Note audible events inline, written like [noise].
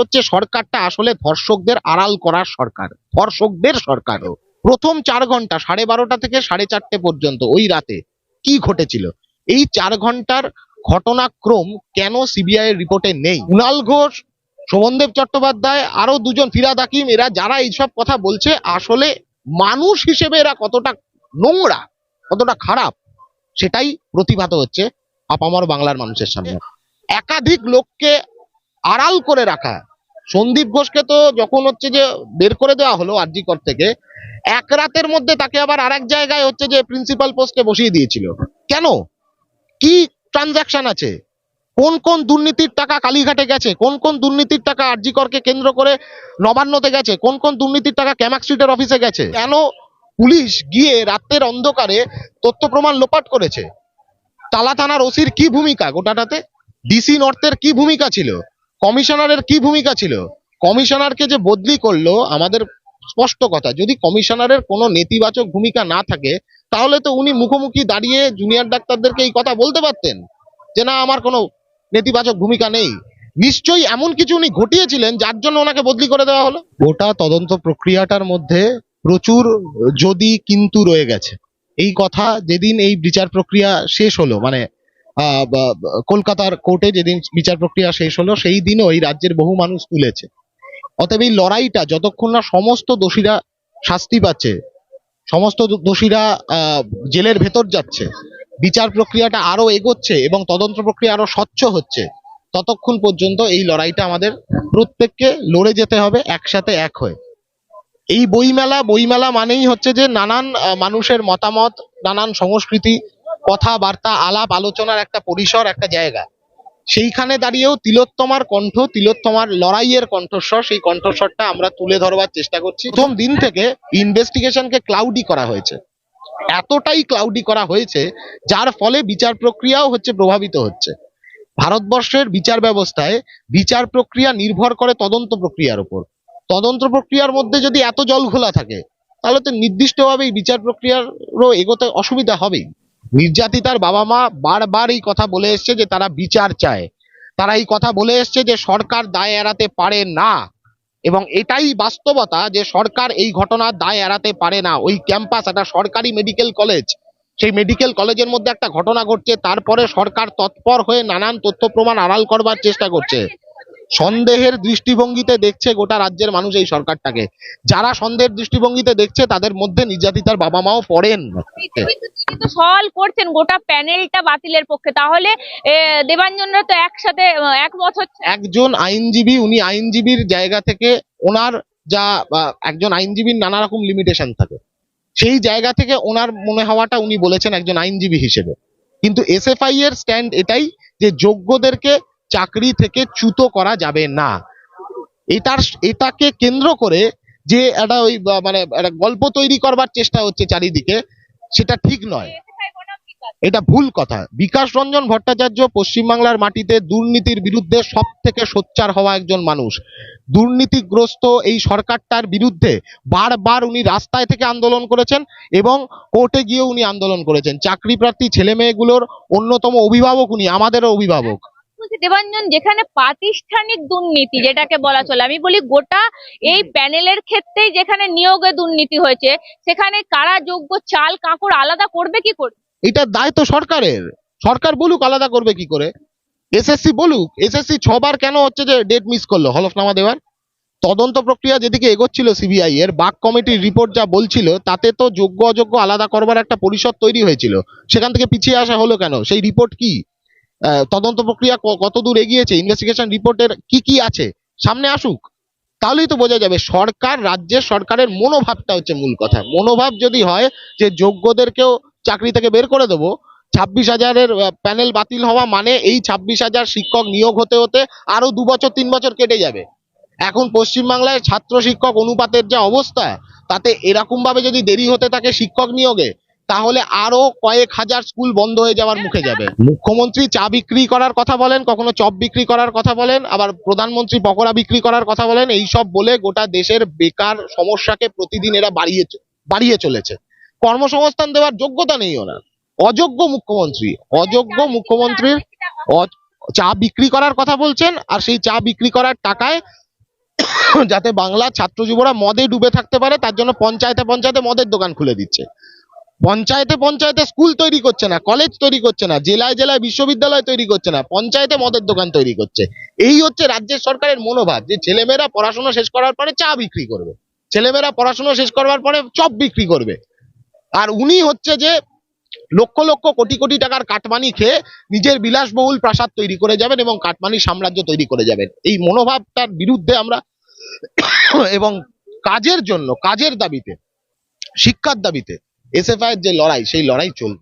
হচ্ছে সরকারটা আসলে ধর্ষকদের আড়াল করার সরকার, ধর্ষকদের সরকারও প্রথম চার ঘণ্টা, সাড়ে বারোটা থেকে সাড়ে চারটে পর্যন্ত, ওই রাতে কি ঘটেছিল? এই চার ঘণ্টার ঘটনাক্রম কেন সিবিআই রিপোর্টে নেই? কুণাল ঘোষ, শোভনদেব চট্টোপাধ্যায় আরও দুজন ফিরাদ হাকিম, এরা যারা এইসব কথা বলছে, আসলে মানুষ হিসেবে এরা কতটা নোংরা, কতটা খারাপ, সেটাই প্রতিভাত হচ্ছে আপামর বাংলার মানুষের সামনে। একাধিক লোককে আড়াল করে রাখা সন্দীপ ঘোষকে তো যখন হচ্ছে যে বের করে দেওয়া হলো আরজিকর থেকে, এক রাতের মধ্যে তাকে আবার আরেক জায়গায় হচ্ছে যে প্রিন্সিপাল পোস্টে বসিয়ে দিয়েছিল। কেন? কি ট্রানজাকশন আছে? কোন কোন দুর্নীতির টাকা কালীঘাটে গেছে? কোন কোন দুর্নীতির টাকা আরজিকরকে কেন্দ্র করে নবান্নতে গেছে? কোন কোন দুর্নীতির টাকা ক্যামাক স্ট্রিটের অফিসে গেছে? কেন পুলিশ গিয়ে রাতের অন্ধকারে তথ্য প্রমাণ লোপাট করেছে? তালা থানার ওসির কি ভূমিকা গোটাটাতে? ডিসি নর্থের কি ভূমিকা ছিল? কমিশনারের কি ভূমিকা ছিল? কমিশনারকে যে বদলি করল, আমাদের স্পষ্ট কথা, যদি কমিশনারের কোনো নেতিবাচক ভূমিকা না থাকে, তাহলে তো উনি মুখোমুখি দাঁড়িয়ে জুনিয়র ডাক্তারদেরকে এই কথা বলতে পারতেন, যে না, আমার কোনো নেতিবাচক ভূমিকা নেই। নিশ্চয়ই এমন কিছু উনি ঘটিয়েছিলেন, যার জন্য ওনাকে বদলি করে দেওয়া হলো? গোটা তদন্ত প্রক্রিয়াটার মধ্যে প্রচুর যদি কিন্তু রয়ে গেছে। এই কথা যেদিন এই বিচার প্রক্রিয়া শেষ হলো মানে কলকাতার কোর্টে যেদিন বিচার প্রক্রিয়া শেষ হলো, সেই দিনও এই রাজ্যের বহু মানুষ তুলেছে। অতএব এই লড়াইটা যতক্ষণ না সমস্ত দোষীরা শাস্তি পাচ্ছে, সমস্ত দোষীরা জেলের ভেতর যাচ্ছে, বিচার প্রক্রিয়াটা আরও এগোচ্ছে এবং তদন্ত প্রক্রিয়া আরও স্বচ্ছ হচ্ছে, ততক্ষণ পর্যন্ত এই লড়াইটা আমাদের প্রত্যেককে লড়ে যেতে হবে, একসাথে এক হয়ে। এই বইমেলা বইমেলা মানেই হচ্ছে যে নানান মানুষের মতামত, নানান সংস্কৃতি কথাবার্তা, আলাপ, আলোচনার একটা পরিসর, একটা জায়গা। সেইখানে দাঁড়িয়েও তিলোত্তমার কণ্ঠ, তিলোত্তমার লড়াইয়ের কণ্ঠস্বর, সেই কণ্ঠস্বরটা আমরা তুলে ধরবার চেষ্টা করছি। প্রথম দিন থেকে ইনভেস্টিগেশনকে ক্লাউডি করা হয়েছে। এতটাই ক্লাউডি করা হয়েছে, যার ফলে বিচার প্রক্রিয়াও হচ্ছে প্রভাবিত হচ্ছে। ভারতবর্ষের বিচার ব্যবস্থায় বিচার প্রক্রিয়া নির্ভর করে তদন্ত প্রক্রিয়ার উপর। তদন্ত প্রক্রিয়ার মধ্যে যদি এত জল ঘোলা থাকে, তাহলে তো নির্দিষ্টভাবেই বিচার প্রক্রিয়ারও এগোতে অসুবিধা হবেই। নির্যাতিতার বাবা মা বারবার এই কথা বলে এসছে যে তারা বিচার চায়। তারা এই কথা বলে এসছে যে সরকার দায় এড়াতে পারে না। এবং এটাই বাস্তবতা যে সরকার এই ঘটনার দায় এড়াতে পারে না। ওই ক্যাম্পাস, একটা সরকারি মেডিকেল কলেজ, সেই মেডিকেল কলেজের মধ্যে একটা ঘটনা ঘটছে। তারপরে সরকার তৎপর হয়ে নানান তথ্য প্রমাণ আড়াল করবার চেষ্টা করছে। সন্দেহের দৃষ্টিভঙ্গিতে দেখছে গোটা রাজ্যের মানুষ এই সরকারটাকে। যারা সন্দেহের দৃষ্টিভঙ্গিতে দেখছে তাদের মধ্যে নির্যাতিতার বাবা মাও পড়েন কিন্তু সওয়াল করছেন গোটা প্যানেলটা বাতিলের পক্ষে। তাহলে দেবাঞ্জনরা তো একসাথে একমত হচ্ছে। একজন আইনজীবী উনি আইনজীবীর জায়গা থেকে ওনার যা একজন আইনজীবীর নানা রকম লিমিটেশন থাকে। সেই জায়গা থেকে ওনার মনে হওয়াটা উনি বলেছেন একজন আইনজীবী হিসেবে। কিন্তু এসএফআই এর স্ট্যান্ড এটাই যে যোগ্যদেরকে চাকরি থেকে চ্যুত করা যাবে না। এটার এটাকে কেন্দ্র করে যে একটা ওই মানে একটা গল্প তৈরি করবার চেষ্টা হচ্ছে চারিদিকে, সেটা ঠিক নয়। এটা ভুল কথা। বিকাশ রঞ্জন ভট্টাচার্য পশ্চিমবাংলার মাটিতে দুর্নীতির বিরুদ্ধে সব থেকে সোচ্চার হওয়া একজন মানুষ। দুর্নীতিগ্রস্ত এই সরকারটার বিরুদ্ধে বারবার উনি রাস্তায় থেকে আন্দোলন করেছেন এবং কোর্টে গিয়ে উনি আন্দোলন করেছেন। চাকরি প্রার্থী ছেলে মেয়েগুলোর অন্যতম অভিভাবক উনি, আমাদেরও অভিভাবক। বলছি দেবাঞ্জন যেখানে প্রাতিষ্ঠানিক দুর্নীতি যেটাকে বলা চলে আমি বলি গোটা এই প্যানেলের ক্ষেত্রেই যেখানে নিয়োগে দুর্নীতি হয়েছে সেখানে কারা যোগ্য চাল কাঁকড় আলাদা করবে কি করে? এটার দায় তো সরকারের। সরকার বলুক আলাদা করবে কি করে? এসএসসি বলুক এসএসসি ছবার কেন হচ্ছে যে ডেট মিস করল? হলফনামা দেওয়ার? তদন্ত প্রক্রিয়া যেদিকে এগোচ্ছিল সিবিআই এর বাক কমিটির রিপোর্ট যা বলছিল তাতে তো যোগ্য অযোগ্য আলাদা করবার একটা পরিষদ তৈরি হয়েছিল। সেখান থেকে পিছিয়ে আসা হলো কেন? সেই রিপোর্ট কি? তদন্ত প্রক্রিয়া ক- কতদূর এগিয়েছে? ইনভেস্টিগেশন রিপোর্টের কি কি আছে? সামনে আসুক। তাহলেই তো বোঝা যাবে, সরকার, রাজ্যের সরকারের মনোভাবটা হচ্ছে মূল কথা। মনোভাব যদি হয় যে যোগ্যদেরকেও চাকরি থেকে বের করে দেবো, ছাব্বিশ হাজারের প্যানেল বাতিল হওয়া মানে এই ছাব্বিশ হাজার শিক্ষক নিয়োগ হতে হতে আরও দু বছর, তিন বছর কেটে যাবে। এখন পশ্চিমবাংলায় ছাত্র শিক্ষক অনুপাতের যা অবস্থা, তাতে এরকম ভাবে যদি দেরি হতে থাকে শিক্ষক নিয়োগে তাহলে আরও কয়েক হাজার স্কুল বন্ধ হয়ে যাওয়ার মুখে যাবে। মুখ্যমন্ত্রী চা বিক্রি করার কথা বলেন, কখনো চপ বিক্রি করার কথা বলেন, আবার প্রধানমন্ত্রী পকোড়া বিক্রি করার কথা বলেন এই সব বলে গোটা দেশের বেকার সমস্যাকে প্রতিদিন এরা বাড়িয়ে বাড়িয়ে চলেছে। কর্মসংস্থান দেওয়ার যোগ্যতা নেই ওনার অযোগ্য মুখ্যমন্ত্রী, অযোগ্য মুখ্যমন্ত্রীর চা বিক্রি করার কথা বলছেন, আর সেই চা বিক্রি করার টাকায় যাতে বাংলার ছাত্র যুবরা মদে ডুবে থাকতে পারে, তার জন্য পঞ্চায়েতে পঞ্চায়েতে মদের দোকান খুলে দিচ্ছে। পঞ্চায়েতে পঞ্চায়েতে স্কুল তৈরি করছে না কলেজ তৈরি করছে না, জেলায় জেলায় বিশ্ববিদ্যালয় তৈরি করছে না, পঞ্চায়েতে মদের দোকান তৈরি করছে। এই হচ্ছে রাজ্যের সরকারের মনোভাব যে ছেলেমেয়েরা পড়াশোনা শেষ করার পরে চা বিক্রি করবে। ছেলেমেয়েরা পড়াশোনা শেষ করবার পরে চপ বিক্রি করবে। আর উনি হচ্ছে যে লক্ষ লক্ষ কোটি কোটি টাকার কাটমানি খেয়ে নিজের বিলাসবহুল প্রাসাদ তৈরি করে যাবেন এবং কাটমানি সাম্রাজ্য তৈরি করে যাবেন। এই মনোভাবটার বিরুদ্ধে আমরা [coughs] এবং কাজের জন্য, কাজের দাবিতে, শিক্ষার দাবিতে এসএফআই এর যে লড়াই সেই লড়াই চলবে।